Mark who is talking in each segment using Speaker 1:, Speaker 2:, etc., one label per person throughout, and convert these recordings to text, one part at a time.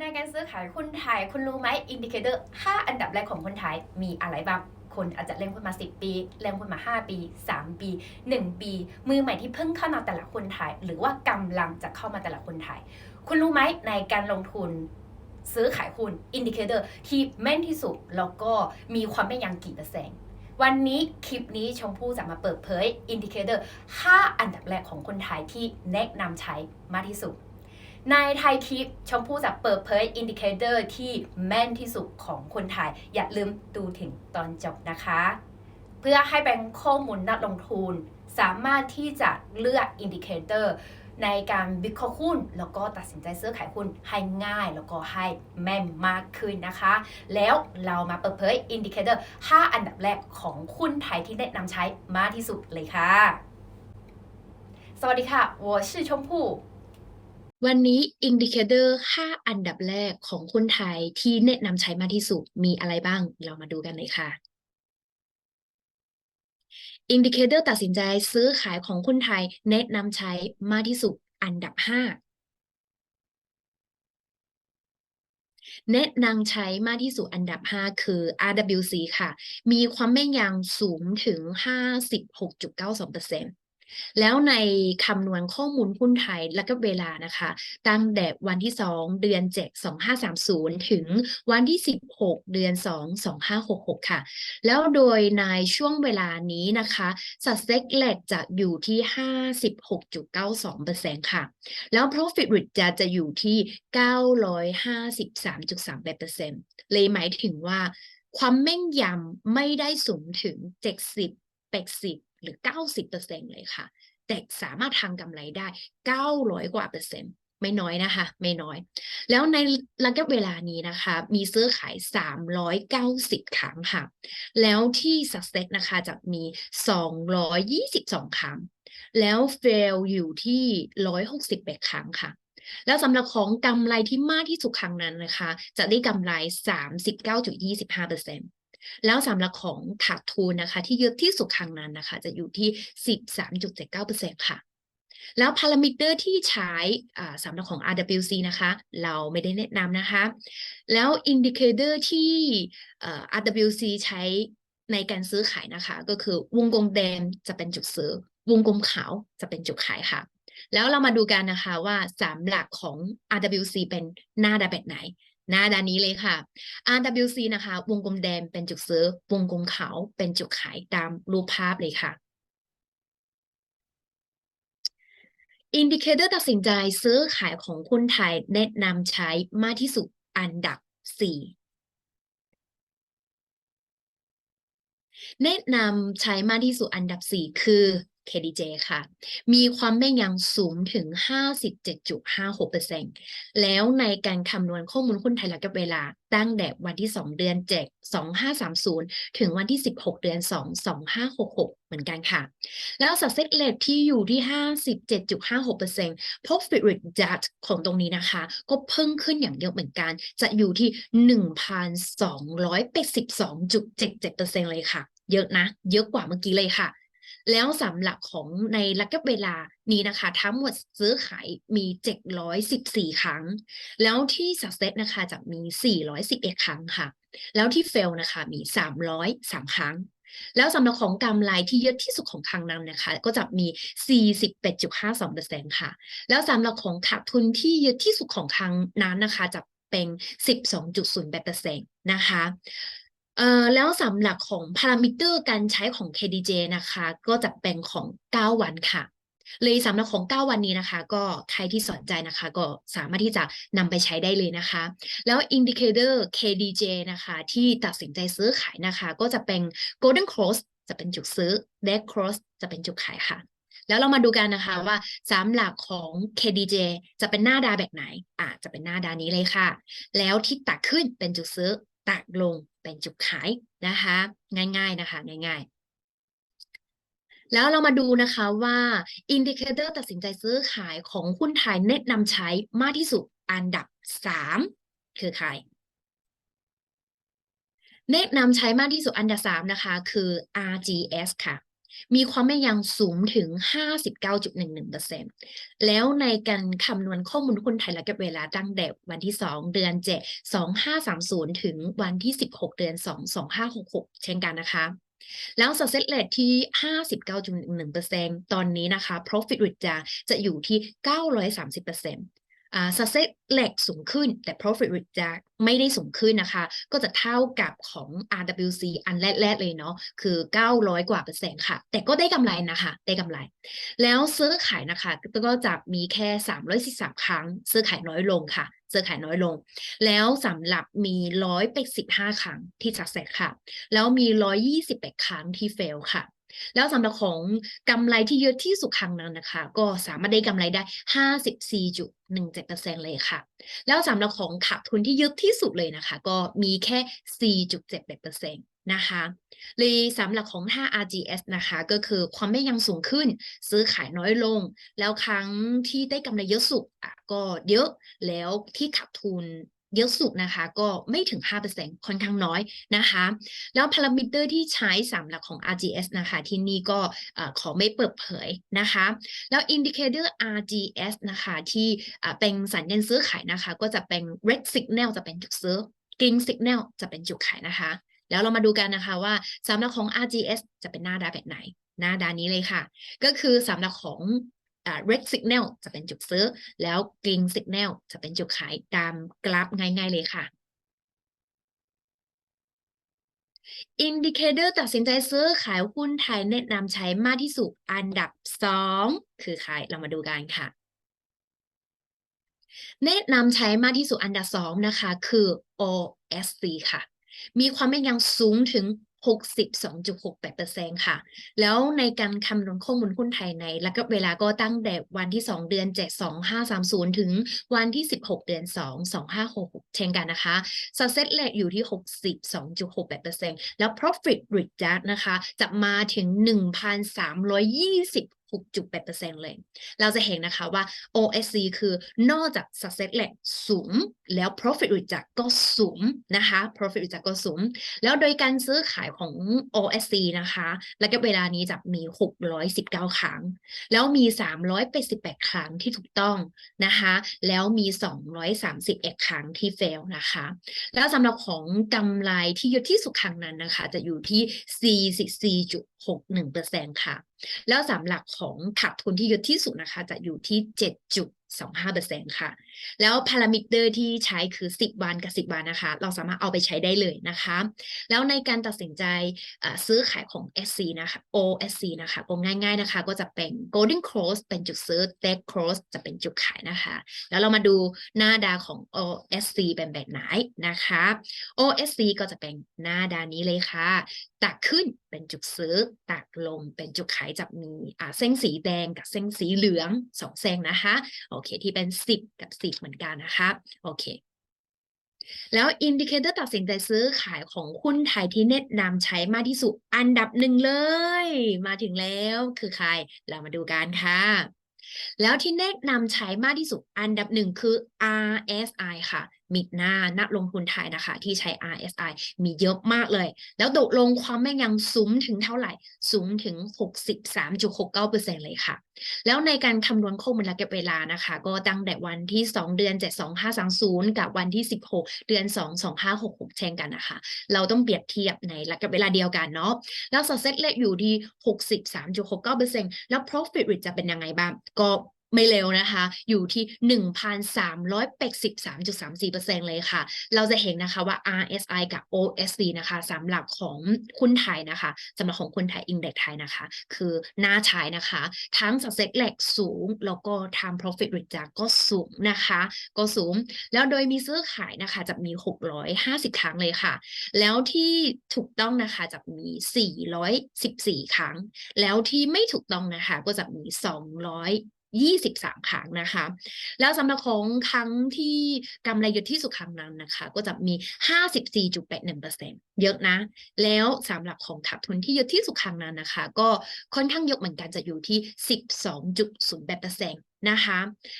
Speaker 1: ในการซื้อขายหุ้นไทยคุณรู้ไหมอินดิเคเตอร์5อันดับแรกของคนไทยมีอะไรบ้างคนอาจจะเล่นหุ้นมา 10 ปี เล่นหุ้นมา 5 ปี 3 ปี 1 ปี มือใหม่ที่เพิ่งเข้ามาแต่ละคนไทย หรือว่ากำลังจะเข้ามาแต่ละคนไทย คุณรู้ไหมในการลงทุนซื้อขายหุ้นอินดิเคเตอร์ที่แม่นที่สุด แล้วก็มีความแม่นยำกี่เปอร์เซ็นต์วันนี้คลิปนี้ชมพู่จะมาเปิดเผยอินดิเคเตอร์5อันดับแรกของคนไทยที่แนะนำใช้มากที่สุด ในไทยคลิปชมพู่จะเปิดเผยอินดิเคเตอร์ที่แม่นที่สุดของคนไทย อย่าลืมดูถึงตอนจบนะคะ เพื่อให้เป็นข้อมูลนักลงทุน สามารถที่จะเลือกอินดิเคเตอร์ในการวิเคราะห์หุ้น แล้วก็ตัดสินใจซื้อขายหุ้นให้ง่าย แล้วก็ให้แม่นมากขึ้นนะคะ แล้วเรามาเปิดเผยอินดิเคเตอร์ 5 อันดับแรกของหุ้นไทยที่แนะนำใช้มากที่สุดเลยค่ะ สวัสดีค่ะ我是ชมพู่
Speaker 2: วันนี้อินดิเคเตอร์5อันดับแรกของคนไทยที่แนะนำใช้มากที่สุดมีอะไรบ้าง เรามาดูกันเลยค่ะอินดิเคเตอร์ตัดสินใจซื้อขายของคนไทยแนะนำใช้มากที่สุดอันดับ 5 แนะนำใช้มากที่สุดอันดับ 5 คือ RWC ค่ะ มีความแม่นยำสูงถึง 56.92% แล้วในคำนวณข้อมูลหุ้นไทยและก็เวลานะคะ ตั้งแต่วันที่ 2 เดือน 7 2530 ถึงวันที่ 16 เดือน 2 2566 ค่ะ แล้วโดยในช่วงเวลานี้นะคะสัดเซ็กแลกจะอยู่ที่ 56.92%ค่ะ แล้ว profit r a t จะจะอยู่ที่ 953.38%เลยหมายถึงว่าความแม่นยำไม่ได้สูงถึง 70 80 หรือ 90%เลยค่ะ แต่สามารถทำกำไรได้ 900 กว่าเปอร์เซ็นต์ไม่น้อยนะคะ ไม่น้อย แล้วในระยะเวลานี้นะคะ มีซื้อขาย 390 ครั้งค่ะ แล้วที่ success นะคะจะมี 222 ครั้ง แล้ว fail อยู่ที่ 161ครั้งค่ะ แล้วสำหรับของกำไรที่มากที่สุดครั้งนั้นนะคะ จะได้กำไร 39.25% แล้วสำหรับของขาดทุนนะคะ ที่เยอะที่สุดครั้งนั้นนะคะ จะอยู่ที่ 13.79%ค่ะ แล้วพารามิเตอร์ที่ใช้สำหรับของ RWC นะคะ เราไม่ได้แนะนำนะคะ แล้วอินดิเคเตอร์ที่ RWC ใช้ในการซื้อขายนะคะ ก็คือวงกลมแดงจะเป็นจุดซื้อ วงกลมขาวจะเป็นจุดขายค่ะ แล้วเรามาดูกันนะคะว่าสามหลักของ RWC เป็นหน้าดาแบบไหน หน้าด้านนี้เลยค่ะ RWC นะคะ วงกลมแดงเป็นจุดซื้อ วงกลมขาวเป็นจุดขายตามรูปภาพเลยค่ะอินดิเคเตอร์ตัดสินใจซื้อขายของคนไทยแนะนำใช้มากที่สุดอันดับ 4 แนะนำใช้มากที่สุดอันดับ 4 คือ KDJ ค่ะ มีความแม่นยำสูงถึง 57.56%แล้วในการคำนวณข้อมูลหุ้นไทยระยะเวลา ตั้งแต่วันที่ 2 เดือน 7 2530 ถึงวันที่ 16 เดือน 2 2566 เหมือนกันค่ะ แล้ว success rate ที่อยู่ที่ 57.56% profit rate judge ของตรงนี้นะคะ ก็เพิ่มขึ้นอย่างเดียวเหมือนกัน จะอยู่ที่ 1,282.77%เลยค่ะ เยอะนะ เยอะกว่าเมื่อกี้เลยค่ะ แล้วสำหรับของในระยะเวลานี้นะคะ ทั้งหมดซื้อขายมี 714 ครั้ง แล้วที่ success นะคะจะมี 411 ครั้งค่ะ แล้วที่ fail นะคะมี 303 ครั้งแล้วสำหรับของกำไรที่เยอะที่สุดของครั้งนั้นนะคะ ก็จะมี 48.52%ค่ะ แล้วสำหรับของขาดทุนที่เยอะที่สุดของครั้งนั้นนะคะ จะเป็น 12.08%นะคะ เอ่อแล้วสำหรับของพารามิเตอร์การใช้ของ KDJ นะคะ ก็จะเป็นของ 9 วันค่ะ เลยสำหรับของ 9 วันนี้นะคะ ก็ใครที่สนใจนะคะ ก็สามารถที่จะนำไปใช้ได้เลยนะคะ แล้วอินดิเคเตอร์ KDJ นะคะ ที่ตัดสินใจซื้อขายนะคะ ก็จะเป็น Golden Cross จะเป็นจุดซื้อ Red Cross จะเป็นจุดขายค่ะ แล้วเรามาดูกันนะคะว่าสามหลักของ KDJ จะเป็นหน้าดาแบบไหนอาจจะเป็นหน้าดานี้เลยค่ะ แล้วที่ตักขึ้นเป็นจุดซื้อตักลง เป็นจุดขายนะคะ ง่ายๆนะคะ ง่ายๆ แล้วเรามาดูนะคะว่าอินดิเคเตอร์ตัดสินใจซื้อขายของหุ้นไทยแนะนำใช้มากที่สุดอันดับสามคือใครแนะนำใช้มากที่สุดอันดับสามนะคะ คือ RGS ค่ะ มีความแม่นยำสูงถึง 59.11%แล้วในการคำนวณข้อมูลคนไทยระยะเวลาตั้งแต่วันที่ 2 เดือน 7 2530 ถึงวันที่ 16 เดือน 2 2566 เช่นกันนะคะแล้ว success rate ที่ 59.11%ตอนนี้นะคะ profit rate จะจะอยู่ที่ 930% อ่า success rate สูงขึ้นแต่ profit rate จะไม่ได้สูงขึ้นนะคะ ก็จะเท่ากับของ RWC อันแรกๆเลยเนาะคือ 900 กว่าเปอร์เซ็นต์ค่ะ แต่ก็ได้กำไรนะคะ ได้กำไร แล้วซื้อขายนะคะ ก็จะมีแค่ 343 ครั้ง ซื้อขายน้อยลงค่ะ ซื้อขายน้อยลง แล้วสำหรับมี185 ครั้งที่ success ค่ะ แล้วมี 121ครั้งที่ fail ค่ะ แล้วสำหรับของกำไรที่เยอะที่สุดครั้งนั้นนะคะ ก็สามารถได้กำไรได้ 54.17%เลยค่ะ แล้วสำหรับของขาดทุนที่เยอะที่สุดเลยนะคะ ก็มีแค่ 4.78%นะคะเลยสำหรับของ5 RGS นะคะ ก็คือความแม่นยำสูงขึ้น ซื้อขายน้อยลง แล้วครั้งที่ได้กำไรเยอะสุดอะก็เยอะแล้วที่ขาดทุน เยอะสุดนะคะ ก็ไม่ถึง 5%ค่อนข้างน้อยนะคะ แล้วพารามิเตอร์ที่ใช้สำหรับของ RGS นะคะ ที่นี่ก็ขอไม่เปิดเผยนะคะ แล้วอินดิเคเตอร์ RGS นะคะ ที่เป็นสัญญาณซื้อขายนะคะ ก็จะเป็น red signal จะเป็นจุดซื้อ green signal จะเป็นจุดขายนะคะ แล้วเรามาดูกันนะคะว่าสำหรับของ RGS จะเป็นหน้าด้านแบบไหนหน้าด้านนี้เลยค่ะ ก็คือสำหรับของ red signal จะเป็นจุดซื้อ แล้ว green signal จะเป็นจุดขายตามกราฟง่ายๆเลยค่ะอินดิเคเตอร์ตัดสินใจซื้อขายหุ้นไทยแนะนำใช้มากที่สุดอันดับ 2 คือใครเรามาดูกันค่ะ แนะนำใช้มากที่สุดอันดับ 2 นะคะ คือ OSC ค่ะ มีความแม่นยำสูงถึง 62.68%ค่ะ แล้วในการคำนวณข้อมูลหุ้นไทยในระก็เวลาก็ตั้งแต่วันที่ 2 เดือน 7 2530 ถึงวันที่ 16 เดือน 2 2566 เช่นกันนะคะ success rate อยู่ที่ 62.68%แล้ว profit rate นะคะ จะมาถึง 1,320 6.8%เลย เราจะเห็นนะคะว่า OSC คือนอกจาก success rate สูง แล้ว profit rate ก็สูงนะคะ profit rate ก็สูง แล้วโดยการซื้อขายของ OSC นะคะระยะเวลานี้จะมี 619 ครั้ง แล้วมี 388 ครั้งที่ถูกต้องนะคะ แล้วมี 231 ครั้งที่ fail นะคะ แล้วสำหรับของกำไรที่เยอะที่สุดครั้งนั้นนะคะ จะอยู่ที่ 44 44.61%ค่ะ แล้วสำหรับของขาดทุนที่เยอะที่สุดนะคะ จะอยู่ที่ 7.25%ค่ะ แล้วพารามิเตอร์ที่ใช้คือ 10 วันกับ 10 วันนะคะ เราสามารถเอาไปใช้ได้เลยนะคะ แล้วในการตัดสินใจซื้อขายของ SC นะคะ OSC นะคะก็ง่ายๆนะคะ ก็จะเป็น Golden Cross เป็นจุดซื้อ Dead Cross จะเป็นจุดขายนะคะ แล้วเรามาดูหน้าดาของ OSC เป็นแบบไหนนะคะ OSC ก็จะเป็นหน้าดานี้เลยค่ะ ตักขึ้นเป็นจุดซื้อ ตักลงเป็นจุดขายจะมีอ่าเส้นสีแดงกับเส้นสีเหลืองสองเส้นนะคะ โอเค ที่เป็น10กับ10เหมือนกันนะคะโอเค แล้วอินดิเคเตอร์ตัดสินใจซื้อขายของหุ้นไทยที่แนะนำใช้มากที่สุดอันดับหนึ่งเลย มาถึงแล้วคือใคร เรามาดูกันค่ะแล้วที่แนะนำใช้มากที่สุดอันดับหนึ่งคือ RSI ค่ะ มิดหน้านักลงทุนไทยนะคะ ที่ใช้ RSI มีเยอะมากเลย แล้วตกลงความแม่นยำสูงถึงเท่าไหร่ สูงถึง 63.69%เลยค่ะ แล้วในการคำนวณข้อมูลระยะเวลานะคะ ก็ตั้งแต่วันที่ 2 เดือน 7 2530 กับวันที่ 16 เดือน 2 2566 เช่นกันนะคะ เราต้องเปรียบเทียบในระยะเวลาเดียวกันเนาะแล้ว success rate อยู่ที่ 63.69%แล้ว profit rate จะเป็นยังไงบ้างก็ ไม่เร็วนะคะ อยู่ที่ 1,383.34%เลยค่ะ เราจะเห็นนะคะว่า RSI กับ OSC นะคะสำหรับของคุณไทยนะคะสำหรับของคนไทยอินเด็กไทยนะคะ คือหน้าใช้นะคะ ทั้ง success rate สูง แล้วก็ time profit rate ก็สูงนะคะ ก็สูง แล้วโดยมีซื้อขายนะคะ จะมี 650 ครั้งเลยค่ะ แล้วที่ถูกต้องนะคะจะมี 414 ครั้ง แล้วที่ไม่ถูกต้องนะคะ ก็จะมี 200 23 ครั้งนะคะ แล้วสำหรับของครั้งที่กำไรยุดที่สุดครั้งนั้นนะคะ ก็จะมี 54.81%เยอะนะ แล้วสำหรับของขาดทุนที่ยุดที่สุดครั้งนั้นนะคะ ก็ค่อนข้างเยอะเหมือนกันจะอยู่ที่ 12.08% นะคะ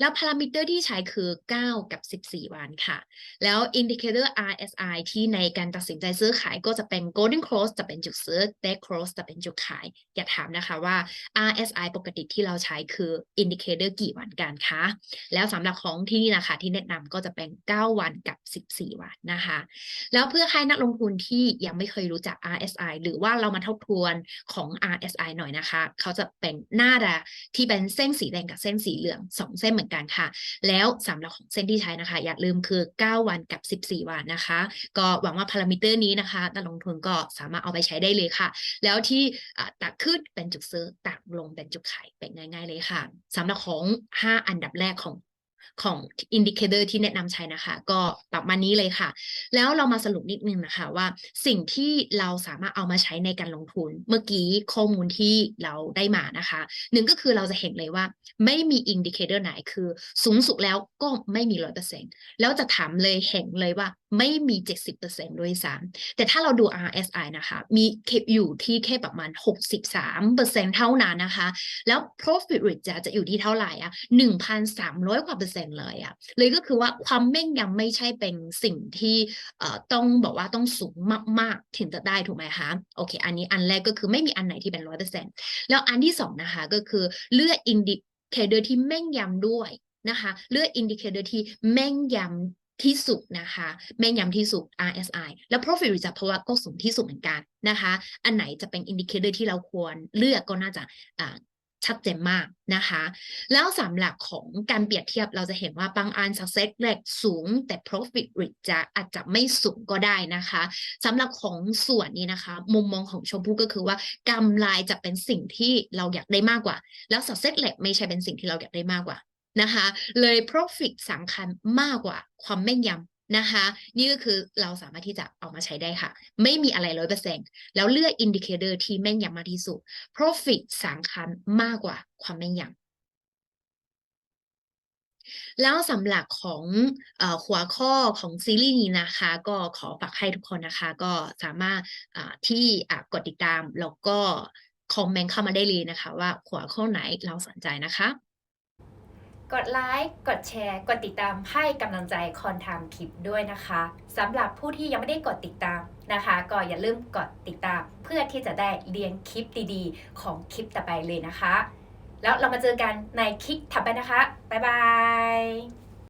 Speaker 2: แล้วพารามิเตอร์ที่ใช้คือ 9 กับ 14 วันค่ะ แล้วอินดิเคเตอร์ RSI ที่ในการตัดสินใจซื้อขายก็จะเป็น Golden Cross จะเป็นจุดซื้อ Dead Cross จะเป็นจุดขาย อย่าถามนะคะว่า RSI ปกติที่เราใช้คืออินดิเคเตอร์กี่วันกันคะแล้วสำหรับของที่นี่นะคะที่แนะนำก็จะเป็น 9 วันกับ 14 วันนะคะ แล้วเพื่อให้นักลงทุนที่ยังไม่เคยรู้จัก RSI หรือว่าเรามาทบทวนของ RSI หน่อยนะคะ เขาจะเป็นหน้าดาที่เป็นเส้นสีแดงกับเส้นสีเหลือง 2 เส้นเหมือนกันค่ะ แล้วสำหรับของเส้นที่ใช้นะคะ อย่าลืมคือ 9 วันกับ 14 วันนะคะ ก็หวังว่าพารามิเตอร์นี้นะคะนักลงทุนก็สามารถเอาไปใช้ได้เลยค่ะ แล้วที่ตักขึ้นเป็นจุดซื้อตักลงเป็นจุดขายเป็นง่าย ๆ เลยค่ะสำหรับของ 5 อันดับแรกของ ของอินดิเคเตอร์ที่แนะนำใช้นะคะ ก็ประมาณนี้เลยค่ะ แล้วเรามาสรุปนิดนึงนะคะว่าสิ่งที่เราสามารถเอามาใช้ในการลงทุน เมื่อกี้ข้อมูลที่เราได้มานะคะหนึ่งก็คือเราจะเห็นเลยว่า ไม่มีอินดิเคเตอร์ไหนคือ สูงสุดแล้วก็ไม่มีร้อยเปอร์เซ็นแล้วจะถามเลยเห็นเลยว่า ไม่มีเจ็ดสิบเปอร์เซ็นต์ด้วยซ้ำแต่ถ้าเราดู RSI นะคะ มีเคอยู่ที่แค่ประมาณหกสิบสามเปอร์เซ็นต์เท่านั้นนะคะ แล้ว profit rate จะจะอยู่ที่เท่าไหร่อะหนึ่งพันสามร้อยกว่าเปอร์เซ็นต์เลยอะ เลยก็คือว่าความแม่นยำไม่ใช่เป็นสิ่งที่เอ่อต้องบอกว่าต้องสูงมากๆ ถึงจะได้ถูกไหมคะ โอเค อันนี้อันแรกก็คือไม่มีอันไหนที่เป็นร้อยเปอร์เซ็นต์แล้วอันที่สองนะคะก็คือเลือกอินดิเคเตอร์ที่แม่นยำด้วยนะคะ เลือกอินดิเคเตอร์ที่แม่นยำ ที่สุดนะคะแม่นยำที่สุด RSI แล้ว profit rate เพราว่าก็สูงที่สุดเหมือนกันนะคะ อันไหนจะเป็นอินดิเคเตอร์ที่เราควรเลือกก็น่าจะชัดเจนมากนะคะ แล้วสำหรับของการเปรียบเทียบเราจะเห็นว่าบางอัน success rate สูง แต่ profit rate จะอาจจะไม่สูงก็ได้นะคะสำหรับของส่วนนี้นะคะ มุมมองของชมพู่ก็คือว่ากำไรจะเป็นสิ่งที่เราอยากได้มากกว่า แล้ว success rate ไม่ใช่เป็นสิ่งที่เราอยากได้มากกว่า นะคะ เลย profit สำคัญมากกว่าความแม่นยำนะคะ นี่ก็คือเราสามารถที่จะเอามาใช้ได้ค่ะ ไม่มีอะไรร้อยเปอร์เซ็นต์แล้วเลือกอินดิเคเตอร์ที่แม่นยำมากที่สุด profit สำคัญมากกว่าความแม่นยำแล้วสำหรับของอหัวข้อของซีรีส์นี้นะคะ ก็ขอฝากให้ทุกคนนะคะ ก็สามารถที่กดติดตามแล้วก็คอมเมนต์เข้ามาได้เลยนะคะ ว่าหัวข้อไหนเราสนใจนะคะ
Speaker 1: กดไลค์ กดแชร์ กดติดตามให้กำลังใจคอนทามคลิปด้วยนะคะสำหรับผู้ที่ยังไม่ได้กดติดตามนะคะ ก็อย่าลืมกดติดตาม เพื่อที่จะได้เรียนคลิปดีๆ ของคลิปต่อไปเลยนะคะ แล้วเรามาเจอกันในคลิปถัดไปนะคะ บ๊ายบาย